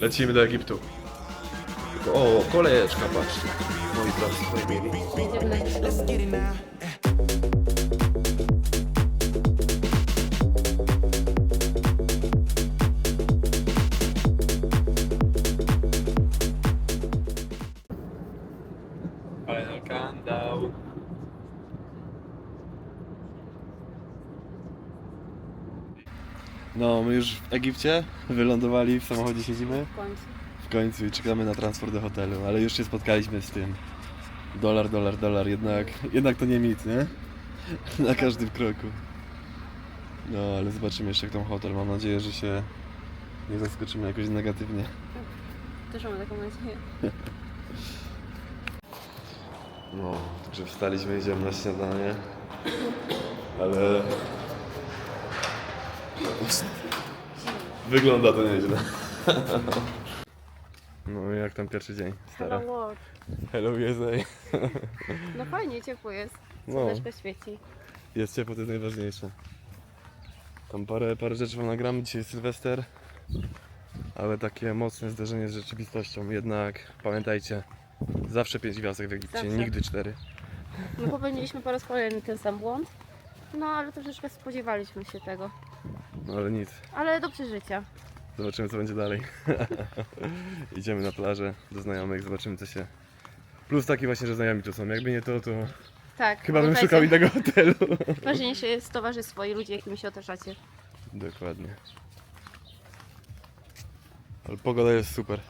Lecimy do Egiptu. O, kolejeczka, patrzcie. Moi drodzy, moi mili. Final No, my już w Egipcie wylądowali, w samochodzie siedzimy w końcu. w końcu i czekamy na transport do hotelu, ale już się spotkaliśmy z tym. Dolar, dolar, dolar, jednak, jednak to nie mit, nie? Na każdym kroku. No, ale zobaczymy jeszcze jak tam hotel. Mam nadzieję, że się nie zaskoczymy jakoś negatywnie. Też mamy taką nadzieję. No, także wstaliśmy, idziemy na śniadanie. Ale... Wygląda to nieźle. No i jak tam pierwszy dzień, stara? Hello world. Hello USA. No fajnie, ciepło jest. No, Słoneczko świeci. jest ciepło, to jest najważniejsze. Tam parę, parę rzeczy wam nagramy, dzisiaj jest Sylwester. Ale takie mocne zderzenie z rzeczywistością. Jednak pamiętajcie, zawsze pięć gwiazdek w Egipcie, Zawsze. nigdy cztery. My popełniliśmy po raz kolejny ten sam błąd. No ale troszeczkę spodziewaliśmy się tego. No ale nic. Ale do przeżycia. Zobaczymy co będzie dalej. Idziemy na plażę do znajomych, zobaczymy co się. Plus taki właśnie, że znajomi tu są. Jakby nie to, to Tak. chyba bym szukał innego hotelu. Ważniejsze jest towarzystwo i ludzie, jakimi się otaczacie. Dokładnie. Ale pogoda jest super.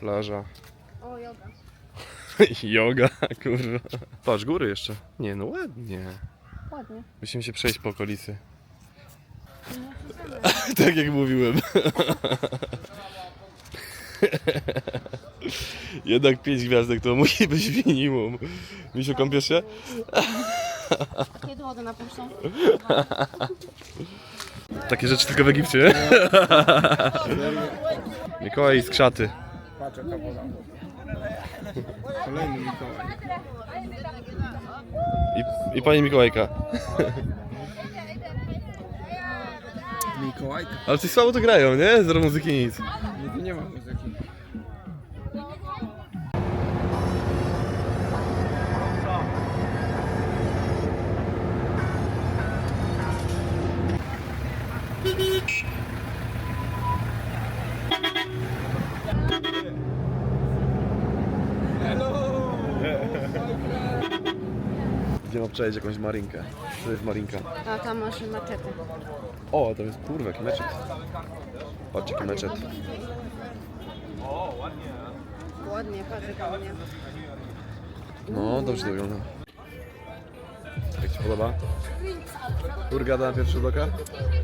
Plaża. O, yoga. Yoga, kurwa. Patrz, góry jeszcze. Nie, no ładnie. Ładnie. Musimy się przejść po okolicy. Tak jak mówiłem. Jednak pięć gwiazdek to musi być minimum. Misiu, kąpiesz się? A kiedy wodę napuszczą? Takie rzeczy tylko w Egipcie, nie? Mikołaj z krzaty. Patrz jaka woda. Kolejny Mikołaj. I, i pani Mikołajka. Mikołajka. Ale coś słabo to grają, nie? Zero muzyki nic. Nie, tu nie ma muzyki. Idziemy obczaić jakąś marinkę. To jest marinka. A tam masz maczetę. O, to jest kurwa, jaki meczet. Patrz, jaki meczet. Ładnie, patrz jak ładnie. No, dobrze to wygląda. Jak Ci podoba? Hurgada na pierwszy oka?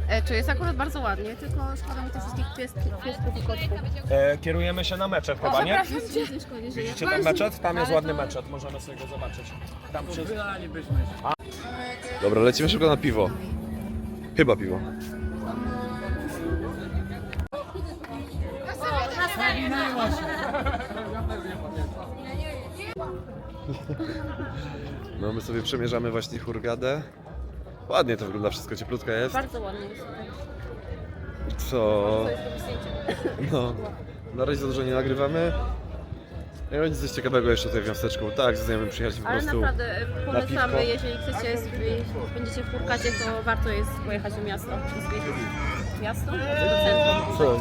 E, tu jest akurat bardzo ładnie, tylko szkoda mi tych wszystkich piesków i kotków. E, kierujemy się na meczet chyba, nie? Przepraszam cię, Widzicie ten meczet? Tam jest Ale ładny to- meczet, możemy sobie go zobaczyć. Tam przy... Dobra, lecimy szybko na piwo. Chyba piwo. No my sobie przemierzamy właśnie Hurgadę. Ładnie to wygląda, wszystko cieplutka jest. Bardzo ładnie jest. Co? To jest do zdjęcia. No, na razie za dużo nie nagrywamy. Ja będzie coś ciekawego jeszcze tutaj w miasteczku. Tak, ze znajomym przyjechaliśmy po Ale prostu. naprawdę e, piwko. jeżeli chcecie, sobie, będziecie w Furkacie, to warto jest pojechać do miasta. Zwiedzić miasto? Do centrum. Co?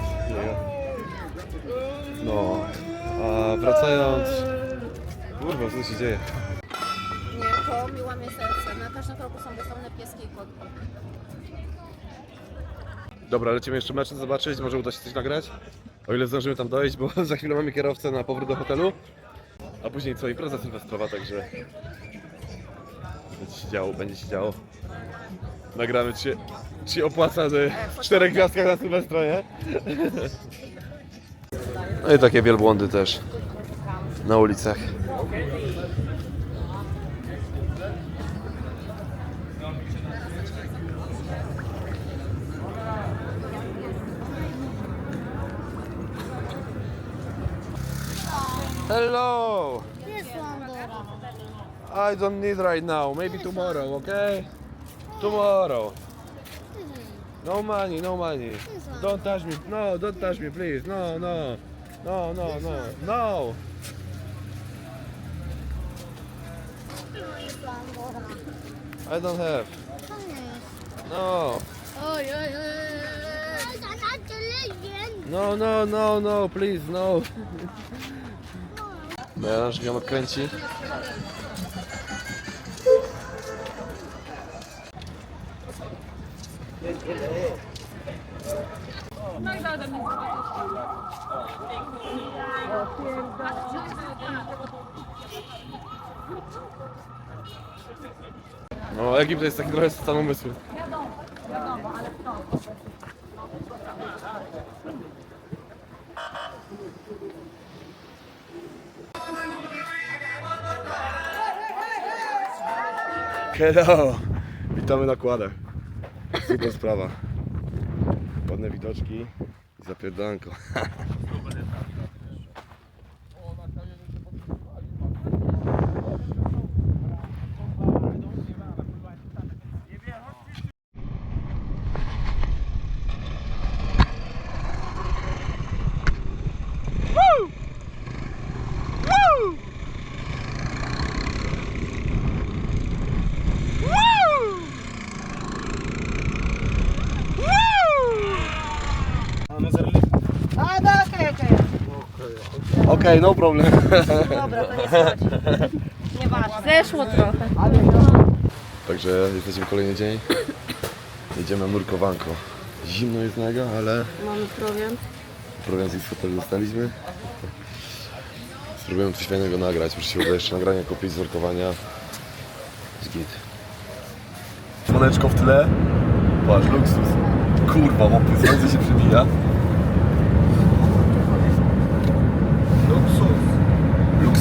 No, a wracając... Kurwa, co się dzieje? Nie, to mi łamie serce. Na każdym kroku są wystawione pieski i kotki. Dobra, lecimy jeszcze mecz zobaczyć, może uda się coś nagrać. O ile zdążymy tam dojść, bo za chwilę mamy kierowcę na powrót do hotelu. A później co, impreza sylwestrowa, także... Będzie się działo, będzie się działo. Nagramy, czy się, czy się opłaca, że w czterech gwiazdkach na Sylwestra, nie? No i takie wielbłądy też na ulicach. Hello! I don't need right now, maybe tomorrow, okay? Tomorrow. No money, no money. Don't touch me. No, don't touch me, please. No, no. No, no, no. No. I don't have. No. Oj, oj, oj. No, no, no, no, please, no. Melanż ją odkręci. No, Egipt to jest taki trochę stan umysłu. Hello! Witamy na kładach. Super sprawa. Ładne widoczki i zapierdanko. A, no, okej, okej. Okej, no problem. Dobra, to nie schodzi. Nieważne. Zeszło trochę. Także jesteśmy kolejny dzień. Jedziemy na nurkowanko. Zimno jest mega, ale Mamy prowiant. prowiant z hotelu dostaliśmy. Spróbujemy coś fajnego nagrać. Muszę się uda jeszcze nagranie kupić z nurkowania. Z git. Słoneczko w tle. Patrz, luksus. Kurwa, mopy, słońce się przybija.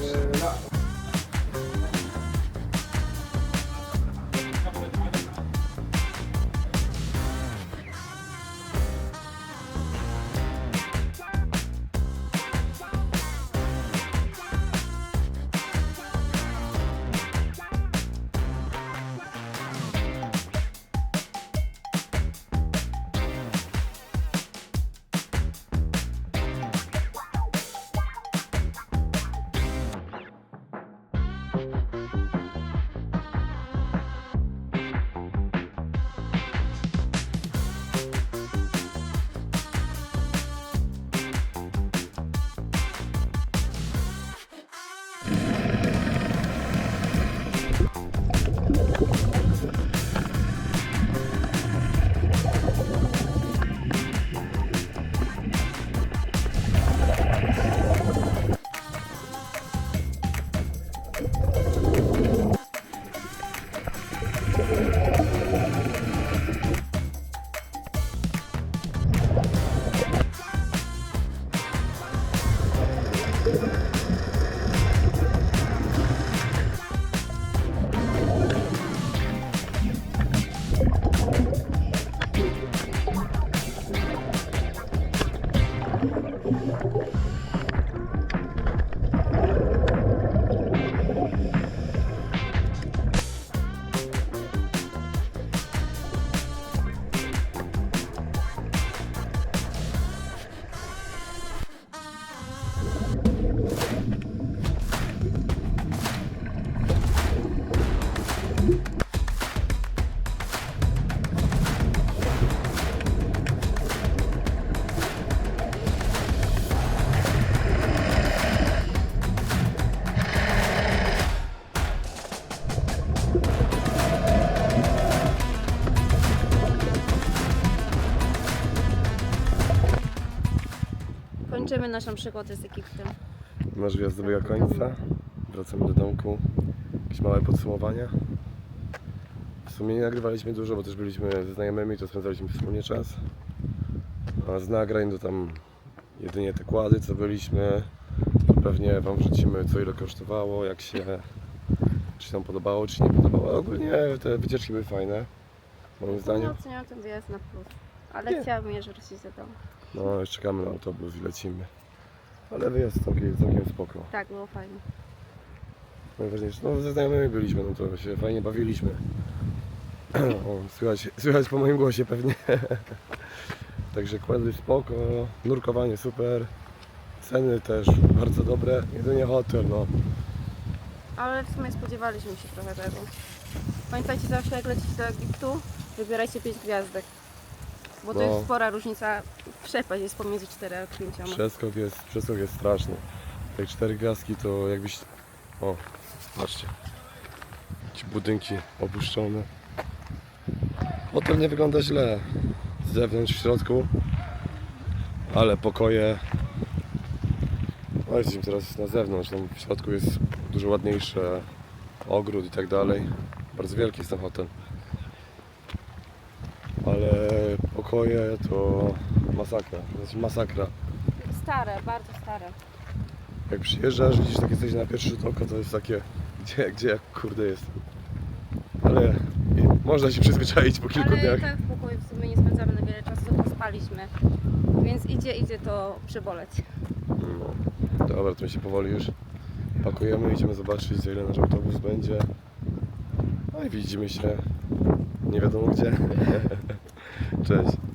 ale... Kończymy naszą przygodę z Egiptem. Nasz wjazd dobiega końca. Wracamy do domku. Jakieś małe podsumowania. sumie nie nagrywaliśmy dużo, bo też byliśmy ze znajomymi, to spędzaliśmy wspólnie czas. A z nagrań to tam jedynie te kłady, co byliśmy. Pewnie Wam wrzucimy, co ile kosztowało, jak się, czy się nam podobało, czy nie podobało. Ogólnie te wycieczki były fajne, moim Nie zdaniem. oceniam ten wyjazd na plus. Ale Nie. chciałabym je wrócić do domu. No, już czekamy na autobus i lecimy. Ale wyjazd całkiem, całkiem spoko. Tak, było fajnie. Najważniejsze, no ze znajomymi byliśmy, no to się fajnie bawiliśmy. O, słychać, słychać po moim głosie pewnie. Także kłady spoko, nurkowanie super, ceny też bardzo dobre, jedynie hotel, no. Ale w sumie spodziewaliśmy się trochę tego. Pamiętajcie zawsze jak lecicie do Egiptu, wybierajcie 5 gwiazdek. Bo to No. jest spora różnica, przepaść jest pomiędzy 4 a 5. Przeskok jest, przeskok jest straszny. Te cztery gwiazdki to jakbyś... O, patrzcie. Ci budynki opuszczone. Hotel nie wygląda źle. Z zewnątrz, w środku. Ale pokoje... No jesteśmy teraz na zewnątrz. Tam w środku jest dużo ładniejsze ogród i tak dalej. Bardzo wielki jest ten hotel. Ale pokoje to masakra. Znaczy masakra. Stare, bardzo stare. Jak przyjeżdżasz, widzisz takie coś na pierwszy rzut oka, to jest takie, gdzie, gdzie jak kurde jest. Ale można się przyzwyczaić po kilku Ale dniach. tak w pokoju w sumie nie spędzamy na wiele czasu, tylko spaliśmy. Więc idzie, idzie to przyboleć. No. Dobra, to my się powoli już pakujemy, idziemy zobaczyć za ile nasz autobus będzie. No i widzimy się nie wiadomo gdzie. Cześć.